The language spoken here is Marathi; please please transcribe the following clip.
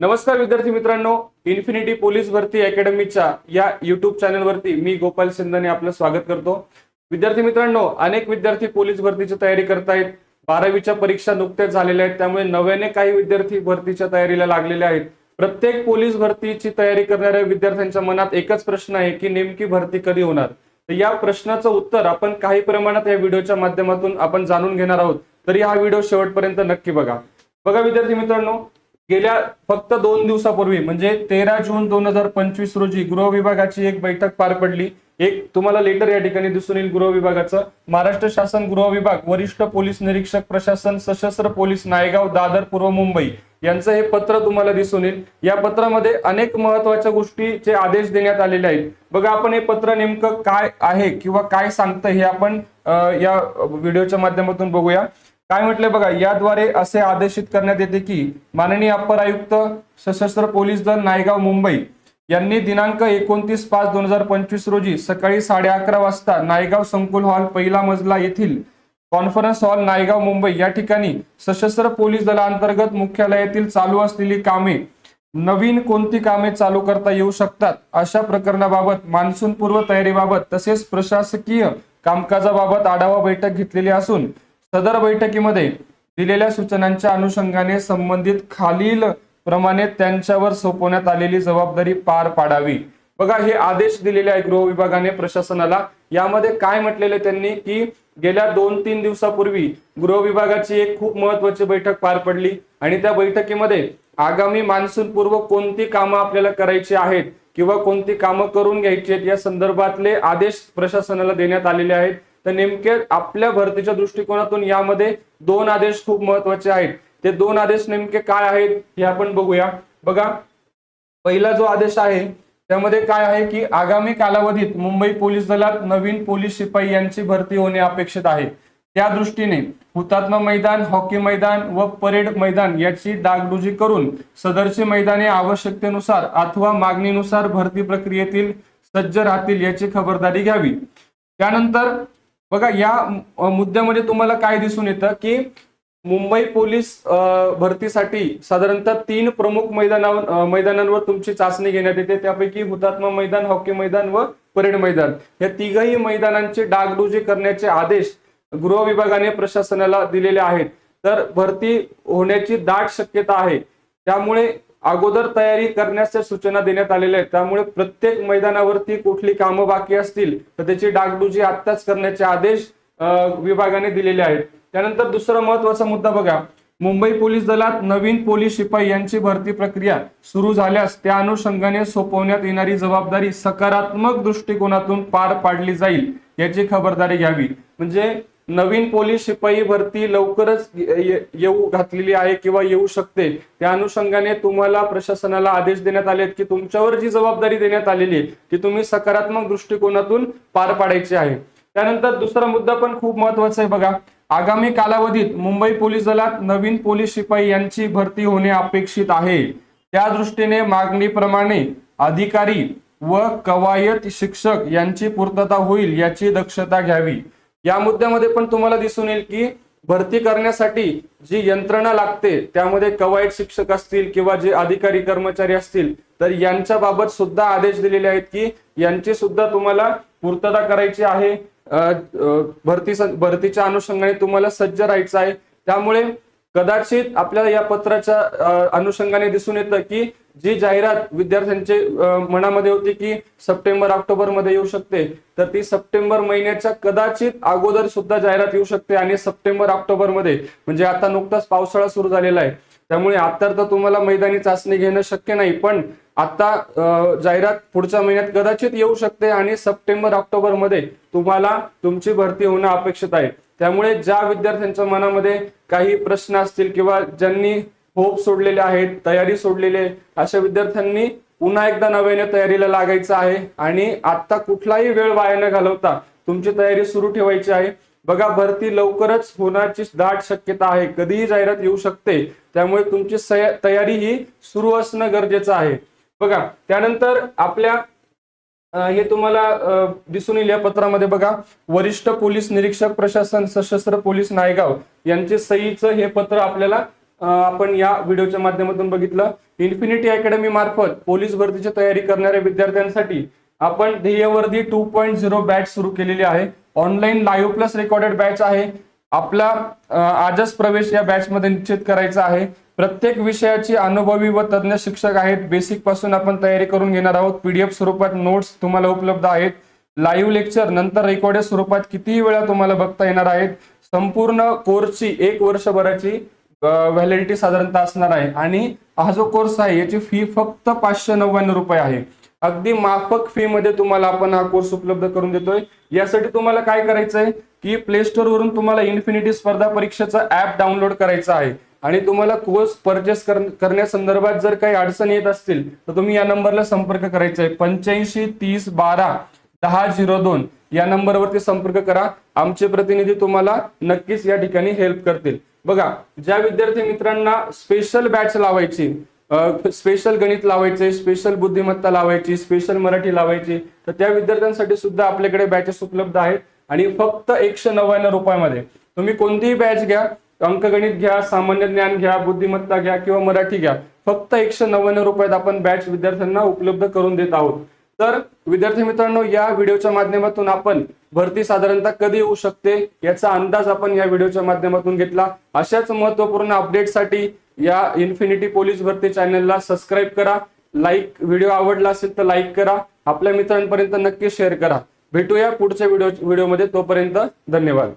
नमस्कार विद्यार्थी मित्रांनो इन्फिनिटी पोलीस भरती अकॅडमीच्या या युट्यूब चॅनलवरती मी गोपाल सिंधने आपलं स्वागत करतो. विद्यार्थी मित्रांनो अनेक विद्यार्थी पोलीस भरतीची तयारी करतायत. बारावीच्या परीक्षा नुकत्याच झालेल्या आहेत त्यामुळे नव्याने काही विद्यार्थी भरतीच्या तयारीला लागलेले आहेत. प्रत्येक पोलीस भरतीची तयारी करणाऱ्या विद्यार्थ्यांच्या मनात एकच प्रश्न आहे की नेमकी भरती कधी होणार? तर या प्रश्नाचं उत्तर आपण काही प्रमाणात या व्हिडिओच्या माध्यमातून आपण जाणून घेणार आहोत. तरी हा व्हिडिओ शेवटपर्यंत नक्की बघा. बघा विद्यार्थी मित्रांनो गेल्या फक्त दोन दिवसापूर्वी म्हणजे तेरा जून दोन हजार पंचवीस रोजी गृह विभागाची एक बैठक पार पडली. एक तुम्हाला लेटर या ठिकाणी दिसून येईल गृह विभागाचं. महाराष्ट्र शासन गृह विभाग वरिष्ठ पोलीस निरीक्षक प्रशासन सशस्त्र पोलीस नायगाव दादर पूर्व मुंबई यांचं हे पत्र तुम्हाला दिसून येईल. या पत्रामध्ये अनेक महत्त्वाच्या गोष्टीचे आदेश देण्यात आलेले आहेत. बघा आपण हे पत्र नेमकं काय आहे किंवा काय सांगतं हे आपण या व्हिडिओच्या माध्यमातून बघूया. काय म्हटलंय बघा याद्वारे असे आदेशित करण्यात येते की माननीय अप्पर आयुक्त सशस्त्र पोलीस दल नायगाव मुंबई यांनी दिनांक एकोणतीस पाच दोन हजार पंचवीस रोजी सकाळी साडे अकरा वाजता नायगाव संकुल हॉल पहिला मजला येथील कॉन्फरन्स हॉल नायगाव मुंबई या ठिकाणी सशस्त्र पोलीस दलांतर्गत मुख्यालयातील चालू असलेली कामे नवीन कोणती कामे चालू करता येऊ शकतात अशा प्रकरणाबाबत मान्सून पूर्व तयारीबाबत तसेच प्रशासकीय कामकाजाबाबत आढावा बैठक घेतलेली असून सदर बैठकीमध्ये दिलेल्या सूचनांच्या अनुषंगाने संबंधित खालील प्रमाणे त्यांच्यावर सोपवण्यात आलेली जबाबदारी पार पाडावी. बघा हे आदेश दिलेले आहे गृह विभागाने प्रशासनाला. यामध्ये काय म्हटलेले त्यांनी? की गेल्या दोन तीन दिवसापूर्वी गृह विभागाची एक खूप महत्वाची बैठक पार पडली आणि त्या बैठकीमध्ये आगामी मान्सून पूर्व कोणती कामं आपल्याला करायची आहेत किंवा कोणती कामं करून घ्यायची आहेत या संदर्भातले आदेश प्रशासनाला देण्यात आलेले आहेत. तर नेमके आपल्या भरतीच्या दृष्टिकोनातून यामध्ये दोन आदेश खूप महत्त्वाचे आहेत. ते दोन आदेश नेमके काय आहेत हे आपण बघूया. बघा पहिला जो आदेश आहे त्यामध्ये काय आहे की आगामी कालावधीत मुंबई पोलीस दलात नवीन पोलीस शिपाई यांची भरती होणे अपेक्षित आहे. त्या दृष्टीने हुतात्मा मैदान हॉकी मैदान व परेड मैदान याची डागडुजी करून सदरची मैदाने आवश्यकतेनुसार अथवा मागणीनुसार भरती प्रक्रियेतील सज्ज राहतील याची खबरदारी घ्यावी. त्यानंतर बघा या मुद्द्यामध्ये तुम्हाला काय दिसून येतं की मुंबई पोलीस भरतीसाठी साधारणतः तीन प्रमुख मैदानावर मैदानांवर तुमची चाचणी घेण्यात येते. त्यापैकी हुतात्मा मैदान हॉकी मैदान व परेड मैदान. या तिघही मैदानांची डागडुजी करण्याचे आदेश गृह विभागाने प्रशासनाला दिलेले आहेत. तर भरती होण्याची दाट शक्यता आहे. त्यामुळे अगोदर तयारी करण्याच्या सूचना देण्यात आलेल्या आहेत. त्यामुळे प्रत्येक मैदानावरती कुठली कामं बाकी असतील तर त्याची डागडुजी आत्ताच करण्याचे आदेश विभागाने दिलेले आहेत. त्यानंतर दुसरा महत्त्वाचा मुद्दा बघा. मुंबई पोलीस दलात नवीन पोलीस शिपाई यांची भरती प्रक्रिया सुरू झाल्यास त्या अनुषंगाने सोपवण्यात येणारी जबाबदारी सकारात्मक दृष्टिकोनातून पार पाडली जाईल याची खबरदारी घ्यावी. म्हणजे नवीन पोलीस शिपाई भरती लवकरच येऊ घातलेली आहे किंवा येऊ शकते. त्या अनुषंगाने तुम्हाला प्रशासनाला आदेश देण्यात आले आहेत की तुमच्यावर जी जबाबदारी देण्यात आलेली आहे ती तुम्ही सकारात्मक दृष्टिकोनातून पार पाडायची आहे. त्यानंतर दुसरा मुद्दा पण खूप महत्त्वाचा आहे बघा. आगामी कालावधीत मुंबई पोलीस दलात नवीन पोलीस शिपाई यांची भरती होणे अपेक्षित आहे. त्या दृष्टीने मागणीप्रमाणे अधिकारी व कवायत शिक्षक यांची पूर्तता होईल याची दक्षता घ्यावी. या मुद्द्यामध्ये पण तुम्हाला दिसून येईल की भरती करण्यासाठी जी यंत्रणा लागते त्यामध्ये कवायत शिक्षक असतील किंवा जे अधिकारी कर्मचारी असतील तर यांच्या बाबत सुद्धा आदेश दिलेले आहेत की यांची सुद्धा तुम्हाला पूर्तता करायची आहे. भरती भरतीच्या अनुषंगाने तुम्हाला सज्ज राहायचं आहे. त्यामुळे कदाचित आपल्याला या पत्राच्या अनुषंगाने दिसून येतं की जी जाहिरात विद्यार्थ्यांचे मनामध्ये होती की सप्टेंबर ऑक्टोबरमध्ये येऊ शकते तर ती सप्टेंबर महिन्याच्या कदाचित अगोदर सुद्धा जाहिरात येऊ शकते आणि सप्टेंबर ऑक्टोबरमध्ये म्हणजे आता नुकताच पावसाळा सुरू झालेला आहे. त्यामुळे आता तर तुम्हाला मैदानी चाचणी घेणं शक्य नाही पण आता जाहिरात पुढच्या महिन्यात कदाचित येऊ शकते आणि सप्टेंबर ऑक्टोबरमध्ये तुम्हाला तुमची भरती होणं अपेक्षित आहे. त्यामुळे ज्या विद्यार्थ्यांच्या मनामध्ये काही प्रश्न असतील किंवा ज्यांनी होप सोडलेले आहेत तयारी सोडलेली अशा विद्यार्थ्यांनी पुन्हा एकदा नव्याने तयारीला लागायचं आहे आणि आता कुठलाही वेळ वाया न घालवता तुमची तयारी सुरू ठेवायची आहे. बघा भरती लवकरच होण्याची दाट शक्यता आहे. कधीही जाहिरात येऊ शकते. त्यामुळे तुमची तयारी ही सुरू असणं गरजेचं आहे. बघा त्यानंतर आपल्या हे तुम्हाला दिसून येईल या पत्रामध्ये बघा. वरिष्ठ पोलीस निरीक्षक प्रशासन सशस्त्र पोलीस नायगाव यांचे सहीचं हे पत्र आपल्याला आपण या व्हिडिओच्या माध्यमातून बघितलं. इन्फिनिटी अकॅडमी मार्फत पोलीस भरतीची तयारी करणाऱ्या विद्यार्थ्यांसाठी आपण ध्येयवर्धी टू पॉईंट झिरो बॅच सुरू केलेली आहे. Online live plus recorded batch आहे. आपला आजच प्रवेश या बॅच मध्ये निश्चित करायचा आहे. प्रत्येक विषयाची अनुभवी व तज्ज्ञ शिक्षक आहेत. बेसिकपासून आपण तयारी करून घेणार आहोत. पीडीएफ स्वरूपात नोट्स तुम्हाला उपलब्ध आहेत. लाईव्ह लेक्चर नंतर रेकॉर्डेड स्वरूपात कितीही वेळा तुम्हाला बघता येणार आहेत. संपूर्ण कोर्सची एक वर्षभराची व्हॅलिडिटी साधारणतः असणार आहे. आणि हा जो कोर्स आहे याची फी फक्त पाचशे नव्याण्णव रुपये आहे. अगदी माफक फी मध्ये तुम्हाला आपण हा कोर्स उपलब्ध करून देतोय. यासाठी तुम्हाला काय करायचं आहे की प्ले स्टोर वरून तुम्हाला इन्फिनिटी स्पर्धा परीक्षेचा ऍप डाउनलोड करायचा आहे. आणि तुम्हाला कोर्स परचेस करण्यासंदर्भात जर काही अडचणी येत असतील तर तुम्ही या नंबरला संपर्क करायचा आहे पंच्याऐंशी तीस बारा दहा झिरो दोन या नंबरवरती संपर्क करा. आमचे प्रतिनिधी तुम्हाला नक्कीच या ठिकाणी हेल्प करतील. बघा ज्या विद्यार्थी मित्रांना स्पेशल बॅच लावायची स्पेशल गणित लावायचे स्पेशल बुद्धिमत्ता लावायची स्पेशल मराठी लावायची तर त्या विद्यार्थ्यांसाठी सुद्धा आपल्याकडे बॅचेस उपलब्ध आहेत. आणि फक्त एकशे नव्याण्णव रुपयामध्ये. तुम्ही कोणतीही बॅच घ्या अंकगणित घ्या सामान्य ज्ञान घ्या बुद्धिमत्ता घ्या किंवा मराठी घ्या फक्त एकशे नव्याण्णव रुपयात आपण बॅच विद्यार्थ्यांना उपलब्ध करून देत आहोत. तर विद्यार्थी मित्रांनो या व्हिडिओच्या माध्यमातून आपण भरती साधारणतः कधी येऊ शकते याचा अंदाज आपण या व्हिडिओच्या माध्यमातून घेतला. अशाच महत्त्वपूर्ण अपडेटसाठी या इन्फिनिटी पोलीस भरती चॅनलला सबस्क्राईब करा. लाईक व्हिडिओ आवडला असेल तर लाईक करा. आपल्या मित्रांपर्यंत नक्की शेअर करा. भेटूया पुढच्या व्हिडिओ व्हिडिओमध्ये तोपर्यंत धन्यवाद.